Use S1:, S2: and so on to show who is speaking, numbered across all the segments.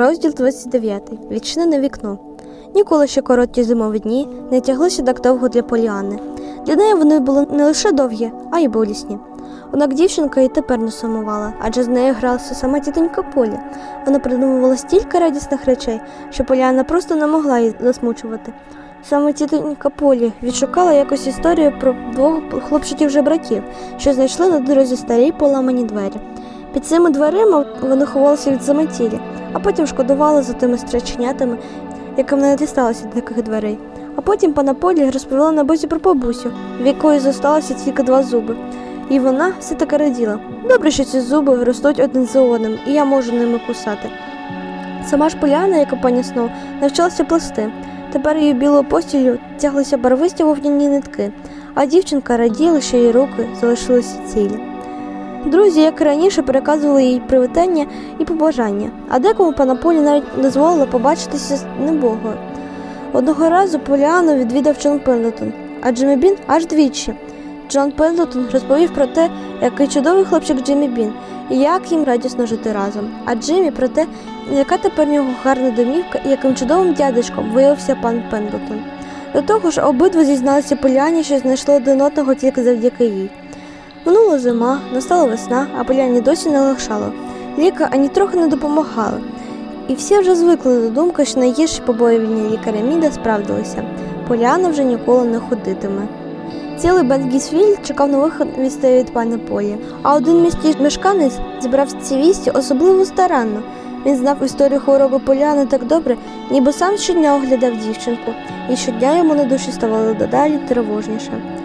S1: Розділ 29. Відчинене вікно. Ніколи ще короткі зимові дні не тяглися так довго для Поліани. Для неї вони були не лише довгі, а й болісні. Однак дівчинка і тепер не сумувала, адже з нею гралася сама тітонька Полі. Вона придумувала стільки радісних речей, що Поліана просто не могла її засмучувати. Саме тітонька Полі відшукала якусь історію про двох хлопчиків жебраків, що знайшли на дорозі старі поламані двері. Під цими дверима вони ховалися від заметілі, а потім шкодували за тими стреченятами, яким не дісталося до таких дверей. А потім пана Полі розповіла на бозі про бабусю, в якої зосталося тільки два зуби. І вона все таки раділа. Добре, що ці зуби ростуть один за одним, і я можу ними кусати. Сама ж Поляна, яка пані Сноу, навчилася плести. Тепер її білою постілю тяглися барвисті вовняні нитки, а дівчинка раділа, що її руки залишилися цілі. Друзі, як і раніше, переказували їй привітання і побажання, а декому пана Полі навіть дозволила побачитися з небогою. Одного разу Поліану відвідав Джон Пендлтон, а Джиммі Бін аж двічі. Джон Пендлтон розповів про те, який чудовий хлопчик Джиммі Бін, і як їм радісно жити разом. А Джиммі про те, яка тепер в нього гарна домівка і яким чудовим дядечком виявився пан Пендлтон. До того ж, обидва зізналися Поліані, що знайшли один одного тільки завдяки їй. Минула зима, настала весна, а Поляні досі не легшало. Ліка ані трохи не допомагали. І всі вже звикли до думки, що найгірші побоювання лікаря Міда справдилися. Поляна вже ніколи не ходитиме. Цілий Бенгісвіль чекав нових вістей від пана Полі, а один міський мешканець зібрав ці вісті особливо старанно. Він знав історію хвороби Поляни так добре, ніби сам щодня оглядав дівчинку, і щодня йому на душі ставало дедалі тривожніше.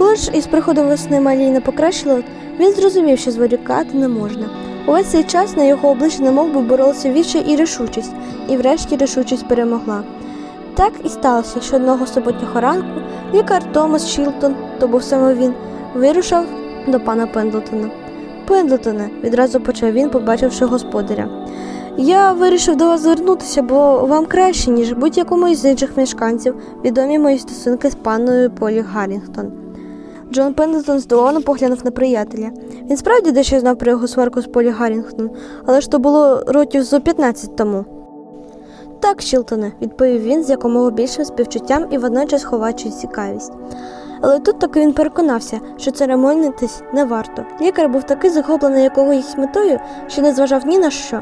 S1: Коли ж із приходом весни Малій не покращило, він зрозумів, що зволікати не можна. Увесь цей час на його обличчі немов би боролися відчай і рішучість, і врешті рішучість перемогла. Так і сталося, що одного суботнього ранку лікар Томас Шілтон, то був саме він, вирушив до пана Пендлтона. Пендлтоне, відразу почав він, побачивши господаря. Я вирішив до вас звернутися, бо вам краще, ніж будь-якому із інших мешканців, відомі мої стосунки з панною Полі Гаррінгтон. Джон Пендлтон здивовано поглянув на приятеля. Він справді дещо знав про його сварку з Полі Гаррінгтон, але ж то було років зо 15 тому. Так, Шілтоне, відповів він з якомога більшим співчуттям і водночас ховаючи цікавість. Але тут таки він переконався, що церемонитись не варто. Лікар був такий захоплений якоюсь метою, що не зважав ні на що.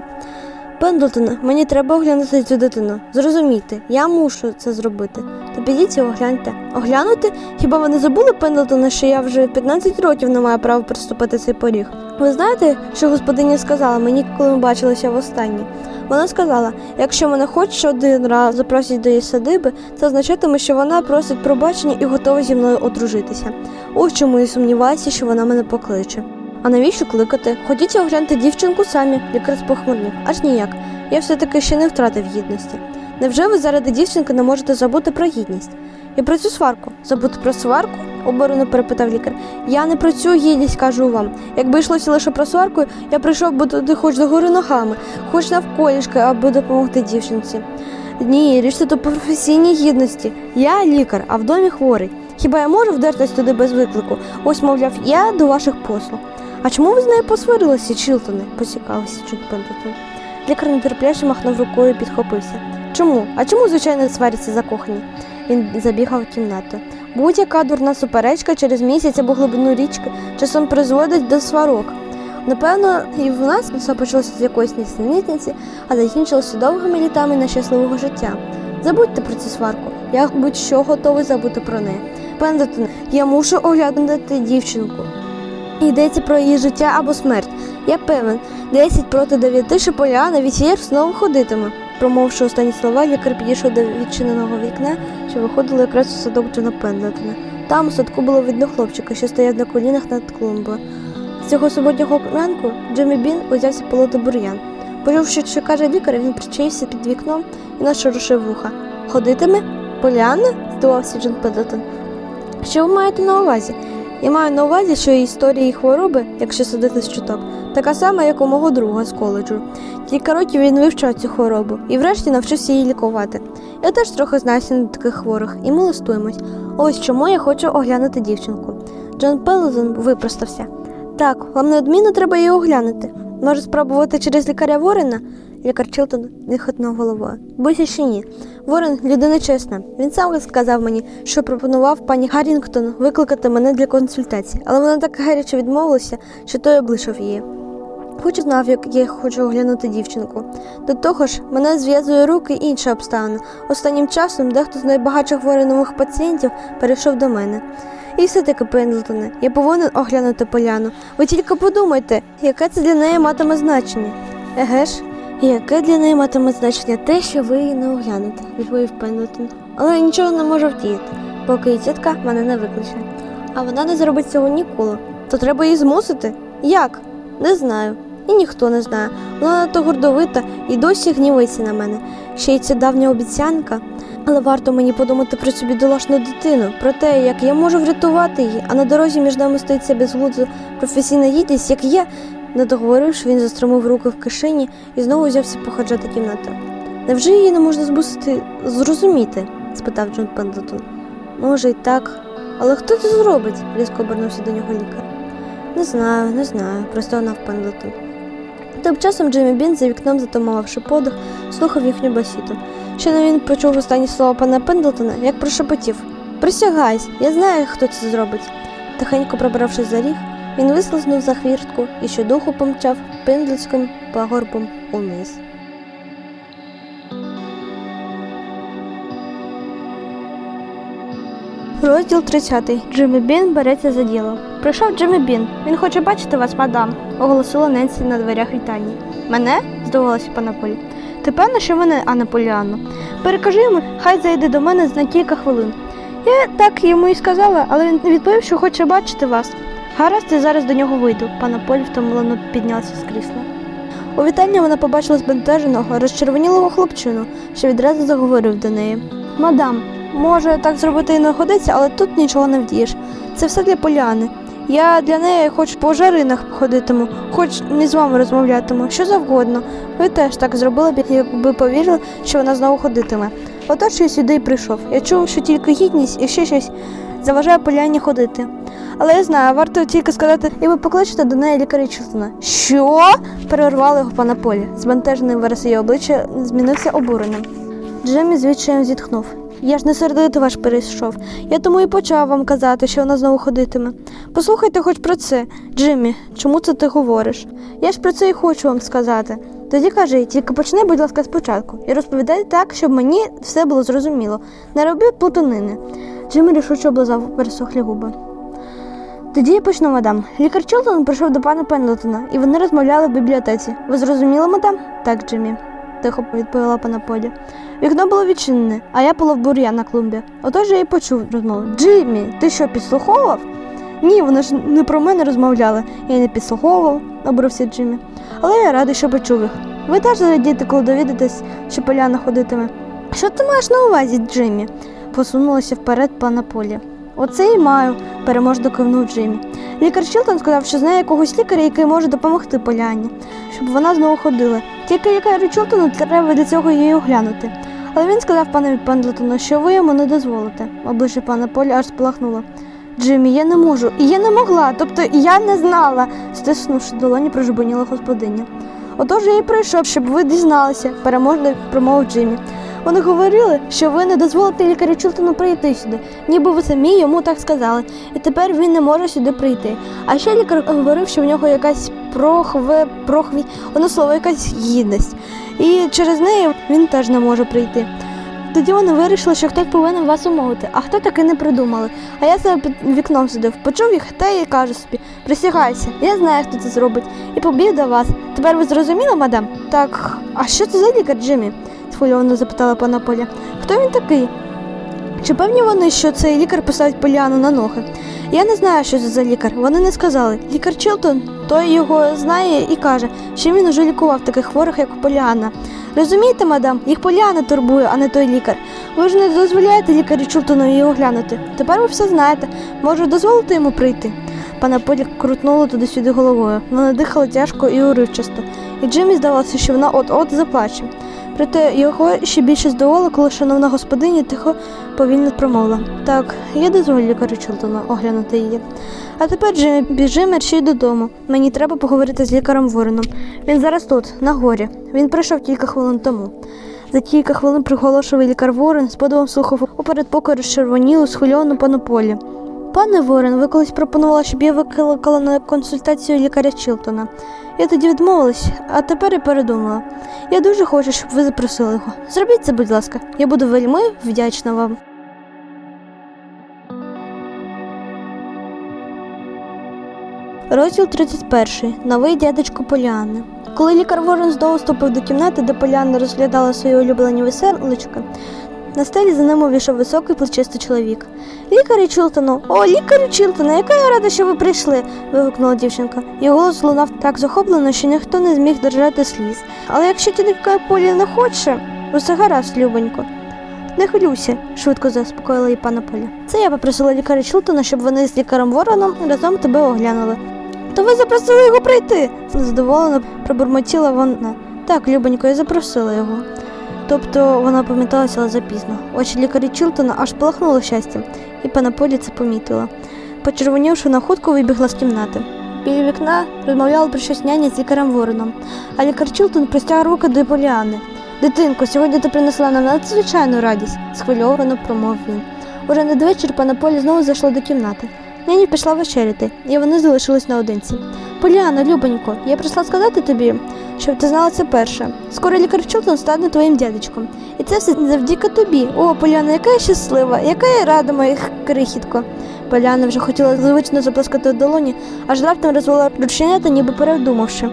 S1: Пендлтоне, мені треба оглянути цю дитину. Зрозумійте, я мушу це зробити. То підіть і огляньте. Оглянути? Хіба ви не забули, Пендлтоне, що я вже 15 років не маю права приступити цей поріг? Ви знаєте, що господиня сказала мені, коли ми бачилися востаннє? Вона сказала, якщо мене хоч один раз запросять до її садиби, це означатиме, що вона просить пробачення і готова зі мною одружитися. Ось чому я сумніваюся, що вона мене покличе. А навіщо кликати? Ходіть і огляньте дівчинку самі, лікар спохмурнів. Аж ніяк. Я все-таки ще не втратив гідності. Невже ви заради дівчинки не можете забути про гідність? І про цю сварку. Забути про сварку? оборено перепитав лікар. Я не про цю гідність кажу вам. Якби йшлося лише про сварку, я прийшов би туди хоч до гори ногами, хоч навколішки, аби допомогти дівчинці. Ні, річ тут професійній гідності. Я лікар, а в домі хворий. Хіба я можу вдертись туди без виклику? Ось, мовляв, я до ваших послуг. А чому ви з нею посварилися, Чілтоне? поцікавився Чуд Пендletон. Лікар нетерпляче махнув рукою і підхопився. Чому? А чому, звичайно, сваряться закохані? Він забігав в кімнату. Будь-яка дурна суперечка через місяць або глибину річки часом призводить до сварок. Напевно, і в нас все почалося з якоїсь нісенітниці, а закінчилося довгими літами нещасливого життя. Забудьте про цю сварку. Я будь-що готовий забути про неї. Пендетон, я мушу оглянути дівчинку. Йдеться про її життя або смерть. Я певен, 10 проти 9 Шиполяна Вітієр знову ходитиме. Промовивши останні слова, лікар підійшов до відчиненого вікна, що виходило якраз у садок Джона Пендлетона. Там у садку було видно хлопчика, що стояв на колінах над клумбою. З цього суботнього ранку Джиммі Бін узявся полоти бур'ян. Почувши, що каже лікар, він причаївся під вікном і нашорушив вуха. Ходитиме? Поліанна? здивався Джон Пендлетон. Що ви маєте на увазі? Я маю на увазі, що історія її хвороби, якщо судити з чуток, така сама, як у мого друга з коледжу. Кілька років він вивчав цю хворобу і врешті навчився її лікувати. Я теж трохи знаюся на таких хворих, і ми листуємось. Ось чому я хочу оглянути дівчинку. Джон Пеллзон випростався. Так, вам неодмінно треба її оглянути. Може спробувати через лікаря Ворена? Лікар Чилтон не хитнув головою. Бойся ще ні. Ворон людина чесна. Він сам сказав мені, що пропонував пані Гаррінгтон викликати мене для консультації, але вона так гаряче відмовилася, що той облишив її. Хоч знав, як я хочу оглянути дівчинку. До того ж, мене зв'язує руки інша обставина. Останнім часом дехто з найбагатших воронових пацієнтів перейшов до мене. І все-таки, Пендлтоне, я повинен оглянути поляну. Ви тільки подумайте, яке це для неї матиме значення. Еге ж, яке для неї матиме значення те, що ви її не оглянете, відповів Пендлтон. Але я нічого не можу вдіяти, поки її тітка мене не викличе. А вона не зробить цього ніколи. То треба її змусити? Як? Не знаю. І ніхто не знає. Вона надто гордовита і досі гнівиться на мене. Ще й ця давня обіцянка. Але варто мені подумати про цю бідолашну дитину, про те, як я можу врятувати її, а на дорозі між нами стоїть ця безглузда професійна гідність, як я. Не договоривши, він застромив руки в кишені і знову взявся походжати кімнату. Невже її не можна змусити зрозуміти? спитав Джон Пендлтон. Може, й так. Але хто це зробить? різко обернувся до нього лікар. Не знаю, не знаю, простогнав Пендлтон. Тим часом Джиммі Бін за вікном, затамувавши подих, слухав їхню басіду. Щойно він почув останні слова пана Пендлтона, як прошепотів. Присягайся, я знаю, хто це зробить. Тихенько пробравшись за ріг, він вислизнув за хвіртку і щодуху помчав пендлицьким пагорбом униз. Розділ 30. Джиммі Бін береться за діло. Прийшов Джиммі Бін. Він хоче бачити вас, мадам, оголосила Ненсі на дверях вітальні. Мене? здивувалася пана Полі. Ти певна, що мене, а не Поліанну? Перекажи йому, хай зайде до мене на кілька хвилин. Я так йому і сказала, але він відповів, що хоче бачити вас. Гаразд, я зараз до нього вийду. Пана Полі втомлено піднялася з крісла. У вітальні вона побачила збентеженого, розчервонілого хлопчину, що відразу заговорив до неї. Мадам, може так зробити і не годиться, але тут нічого не вдієш. Це все для поляни. Я для неї хоч по жаринах ходитиму, хоч не з вами розмовлятиму, що завгодно. Ви теж так зробили б, якби повірили, що вона знову ходитиме. Отож я сюди й прийшов. Я чув, що тільки гідність і ще щось заважає поляні ходити. Але я знаю, варто тільки сказати, і ви покличете до неї лікаря Чилтона. Що? перервали його пана полі. Збентежений вираз її обличчя змінився обуреним. Джеммі з відчаєм зітхнув. Я ж не сердито ваш перейшов. Я тому і почав вам казати, що вона знову ходитиме. Послухайте хоч про це. Джиммі, чому це ти говориш? Я ж про це і хочу вам сказати. Тоді кажи, тільки почни, будь ласка, спочатку, і розповідай так, щоб мені все було зрозуміло. Не роби плутанини. Джиммі рішуче облизав пересохлі губи. Тоді я почну, мадам. Лікар Чолтон прийшов до пана Пендлтона, і вони розмовляли в бібліотеці. Ви зрозуміли, мадам? Так, Джиммі, тихо відповіла пана Полі. Вікно було відчинене, а я полов бур'ян на клумбі. Отож я й почув розмову. Джиммі, ти що, підслуховував? Ні, вони ж не про мене розмовляли. Я не підслуховував, обрився Джиммі. Але я радий, що почув їх. Ви теж зарадієте, коли довідаєтесь, що поляна ходитиме. Що ти маєш на увазі, Джиммі? посунулася вперед пана Полі. Оце і маю, переможно кивнув Джиммі. Лікар Чілтон сказав, що знає якогось лікаря, який може допомогти Поляні, щоб вона знову ходила. Тільки лікарю Чілтону треба для цього її оглянути. Але він сказав панові Пендлтону, що ви йому не дозволите. Обличчя пана Полі аж спалахнуло. Джиммі, я не можу, і я не могла, тобто я не знала, стиснувши долоні, прожебоніла господиня. Отож я і прийшов, щоб ви дізналися, переможно промовив Джиммі. Вони говорили, що ви не дозволите лікарю Чултону прийти сюди, ніби ви самі йому так сказали, і тепер він не може сюди прийти. А ще лікар говорив, що в нього якась прохве, прохві, воно слово, якась гідність. І через неї він теж не може прийти. Тоді вони вирішили, що хтось повинен вас умовити, а хто таки не придумали. А я себе під вікном сидив, почув їх та й каже собі: присягайся, я знаю, хто це зробить, і побіг до вас. Тепер ви зрозуміли, мадам? Так, а що це за лікар, Джиммі? Схвильовано запитала пана Поля. Хто він такий? Чи певні вони, що цей лікар поставить Поліану на ноги? Я не знаю, що це за лікар. Вони не сказали. Лікар Чилтон, той його знає і каже, що він уже лікував таких хворих, як Поліана. Розумієте, мадам, їх Поліана турбує, а не той лікар. Ви ж не дозволяєте лікарю Чилтону її оглянути. Тепер ви все знаєте. Може, дозволити йому прийти? Пана Полі крутнула туди-сюди головою. Вона дихала тяжко і уривчасто, і Джиммі здавалося, що вона от-от заплаче. Проте його ще більше здивувало, коли шановна господиня тихо повільно промовила. Так, я дозволю лікарю Чилтону оглянути її. А тепер Джиммі, біжи мерщій додому. Мені треба поговорити з лікарем Вороном. Він зараз тут, на горі. Він прийшов кілька хвилин тому. За кілька хвилин приголошував лікар Ворон, з подивом слухав у передпокою розчервонілу, схвильовану пану Полі. Пане Ворен, ви колись пропонували, щоб я викликала на консультацію лікаря Чілтона. Я тоді відмовилась, а тепер і передумала. Я дуже хочу, щоб ви запросили його. Зробіть це, будь ласка. Я буду вельми вдячна вам. Розділ 31. Новий дядечко Поліанни. Коли лікар Ворон знову ступив до кімнати, де Поліанна розглядала свої улюблені веселочки, на стелі за ним увійшов високий плечистий чоловік. Лікарю Чілтону, о, лікарю Чілтону, яка я рада, що ви прийшли. вигукнула дівчинка. Його голос лунав так захоплено, що ніхто не зміг держати сліз. Але якщо тітка Полі не хоче, усе гаразд, любонько. Не хвилюйся, швидко заспокоїла її пана Поля. Це я попросила лікаря Чілтона, щоб вони з лікарем Вороном разом тебе оглянули. То ви запросили його прийти, задоволено пробурмотіла вона. Так, любонько, я запросила його. Тобто вона пам'яталася, запізно. Очі лікаря Чілтона аж полахнули щастям, і пана Полі це помітила. Почервонівши на хутку, вибігла з кімнати. Біля вікна розмовляла про щось няня з лікарем Вороном, а лікар Чілтон простяг руки до Поліани. Дитинко, сьогодні ти принесла нам надзвичайну радість, схвильовано промовив він. Уже надвечір пана Полі знову зайшла до кімнати. Няня пішла вечеряти, і вони залишились наодинці. Поліана, любонько, я прийшла сказати тобі, щоб ти знала це перше. Скоро лікар Чултон стане твоїм дядечком. І це все завдяки тобі. О, Поляна, яка я щаслива, яка я рада, моїх крихітко. Поляна вже хотіла звично заплескати у долоні, аж раптом розвела рученята, ніби передумавши.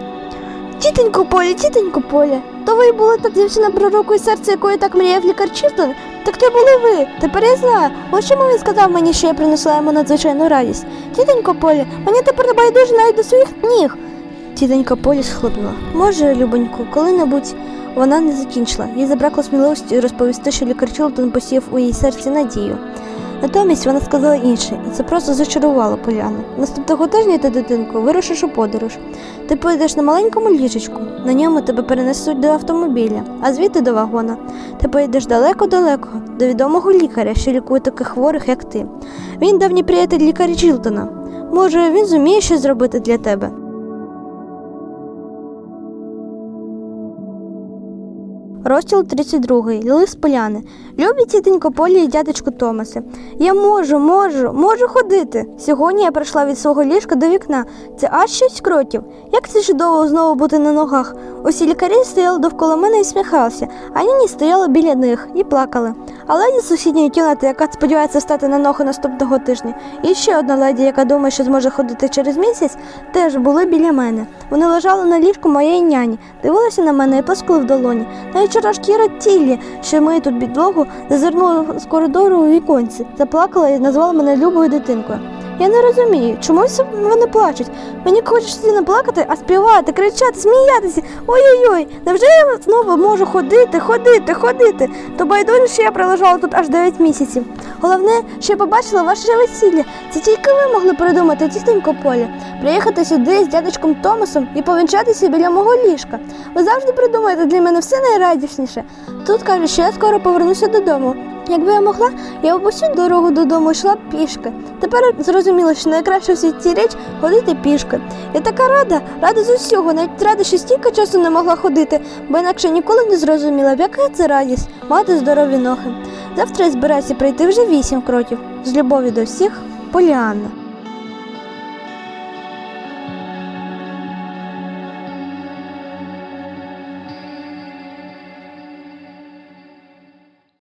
S1: Тітенько Полі, тітенько Полі, то ви були та дівчина пророкою серця, якої так мріяв лікар Чілтон? Так то були ви. Тепер я знаю. Ось чому він сказав мені, що я принесла йому надзвичайну радість. Тітенько Полі, мені тепер не байдуже навіть до своїх ніг. Тітенька Полі схлипнула. Може, любоньку, коли-небудь вона не закінчила. Їй забракло сміливості розповісти, що лікар Чілтон посів у її серці надію. Натомість вона сказала інше, і це просто зачарувало Поляну. Наступного тижня ти, дитинко, вирушиш у подорож. Ти поїдеш на маленькому ліжечку, на ньому тебе перенесуть до автомобіля, а звідти до вагона. Ти поїдеш далеко-далеко, до відомого лікаря, що лікує таких хворих, як ти. Він давній приятель лікаря Чілтона. Може, він зуміє щось зробити для тебе. Розділ 32. Лист Поляни. Любі тітенько Полі і дядечку Томасе. Я можу, можу, можу ходити. Сьогодні я прийшла від свого ліжка до вікна. Це аж шість кроків. Як це чудово знову бути на ногах. Усі лікарі стояли довкола мене і сміхалися, а ніні стояла біля них і плакали. А леді з сусідньої кімнати, яка сподівається стати на ноги наступного тижня, і ще одна леді, яка думає, що зможе ходити через місяць, теж були біля мене. Вони лежали на ліжку моєї няні, дивилися на мене і плескали в долоні. Навіть вчора шкіра тілі, що миє тут підлогу, зазирнула з коридору у віконці, заплакала і назвала мене любою дитинкою. Я не розумію, чому вони плачуть. Мені хочеться не плакати, а співати, кричати, сміятися. Ой-ой-ой, невже я знову можу ходити, ходити, ходити? То байдуже, що я пролежала тут аж 9 місяців. Головне, що я побачила ваше весілля. Це тільки ви могли придумати, тітенько Полі. Приїхати сюди з дядечком Томасом і повінчатися біля мого ліжка. Ви завжди придумаєте для мене все найрадісніше. Тут кажуть, що я скоро повернуся додому. Якби я могла, я б усю дорогу додому йшла б пішки. Тепер зрозуміло, що найкраще в світі річ ходити пішки. Я така рада, рада з усього, навіть рада, що стільки часу не могла ходити, бо інакше ніколи не зрозуміла, б, яка це радість мати здорові ноги. Завтра я збираюся пройти вже вісім кроків. З любові до всіх, Поліанна.